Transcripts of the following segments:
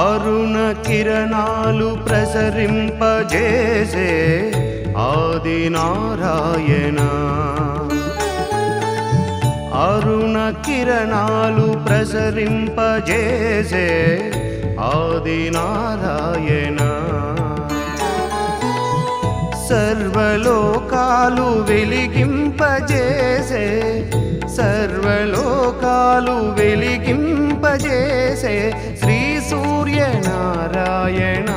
అరుణ కిరణాలు ప్రసరింపజేసే ఆది నారాయణ అరుణ కిరణాలు ప్రసరింపజేసే ఆది నారాయణ సర్వలోకాలు వెలిగింపజేసే సర్వలోకాలు వెలిగింపజేసే శ్రీ సూర్యనారాయణ.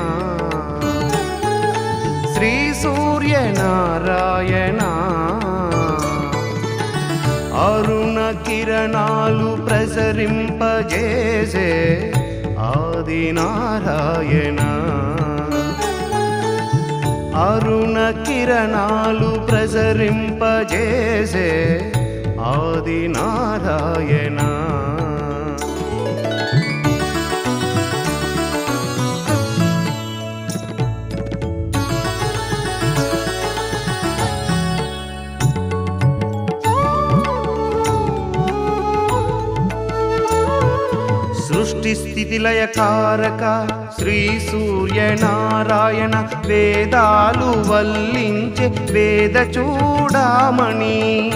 శ్రీ సూర్యనారాయణ. అరుణ కిరణాలు ప్రసరింపజేసే ఆది నారాయణ అరుణ కిరణాలు ప్రసరింపజేసే ఆది నారాయణ సృష్టి స్థితి లయ కారక శ్రీ సూర్యనారాయణ వేదాలు వల్లించే వేద చూడామణి.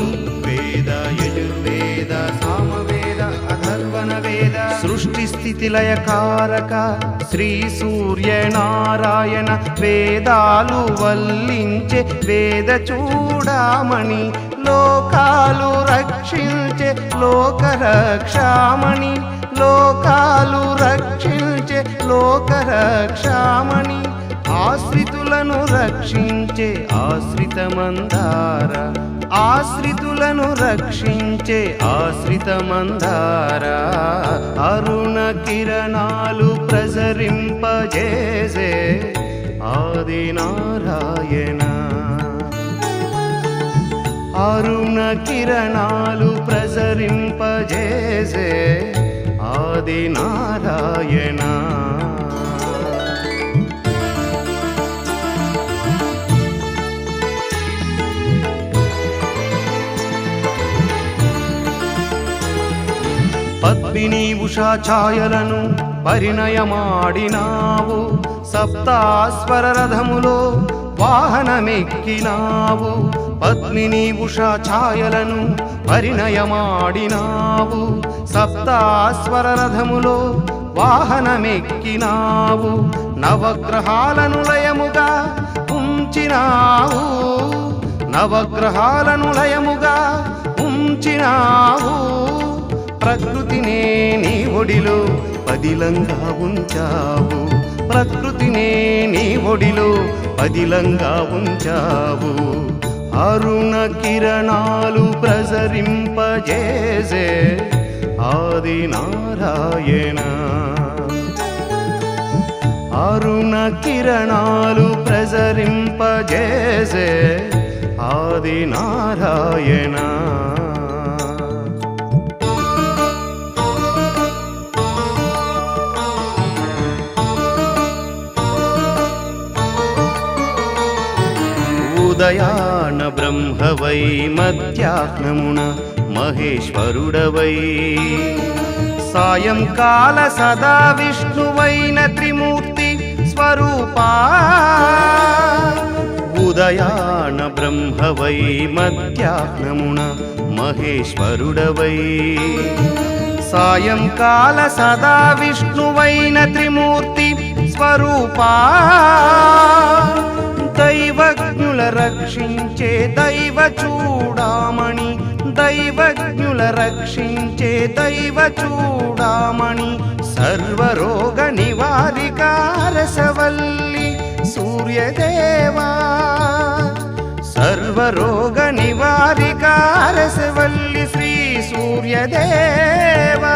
వేద యజుర్వేద సామవేద అథర్వణ వేద. సృష్టి స్థితి లయ కారక శ్రీ సూర్యనారాయణ వేదాలు వల్లించే వేద చూడామణి. లోకాలు రక్షించే లోకరక్షామణి లోకాలు రక్షించే లోకరక్షామణి ఆశ్రితులను రక్షించే ఆశ్రితమందార ఆశ్రితులను రక్షించే ఆశ్రితమందార అరుణ కిరణాలు ప్రసరింపజేసే ఆది నారాయణ కరుణ కిరణాలు ప్రసరింపజేసే ఆది నారాయణ పద్మిని ఉషా ఛాయలను పరిణయమాడినావు. సప్తాస్వర రథములో వాహనమెక్కినావు. పద్మిని ఉషా ఛాయలను పరిణయమాడినావు. సప్తాస్వర రథములో వాహనమెక్కినావు. నవగ్రహాలను లయముగా ఉంచినావు. నవగ్రహాలను లయముగా ఉంచినావు. ప్రకృతినే నీ ఒడిలో పదిలంగా ఉంచావు. ప్రకృతినే నీ ఒడిలో పదిలంగా ఉంచావు. అరుణ కిరణాలు ప్రసరింపజేసే ఆది నారాయణ. అరుణ కిరణాలు ప్రసరింపజేసే ఆది నారాయణ. ఉదయాన బ్రహ్మవై మధ్యాహ్నమున మహేశ్వరుడవై. సాయంకాల సదా విష్ణువైన త్రిమూర్తి స్వరూపా. ఉదయాన బ్రహ్మవై మధ్యాహ్నమున మహేశ్వరుడవై. సాయంకాల సదా విష్ణువైన త్రిమూర్తి స్వరూపా. రక్షించే దైవ చూడామణి దైవజ్ఞుల రక్షించే దైవ చూడామణి సర్వరోగ నివారికారసవల్లి సూర్యదేవా. సర్వరోగ నివారికారసవల్లి శ్రీ సూర్యదేవా.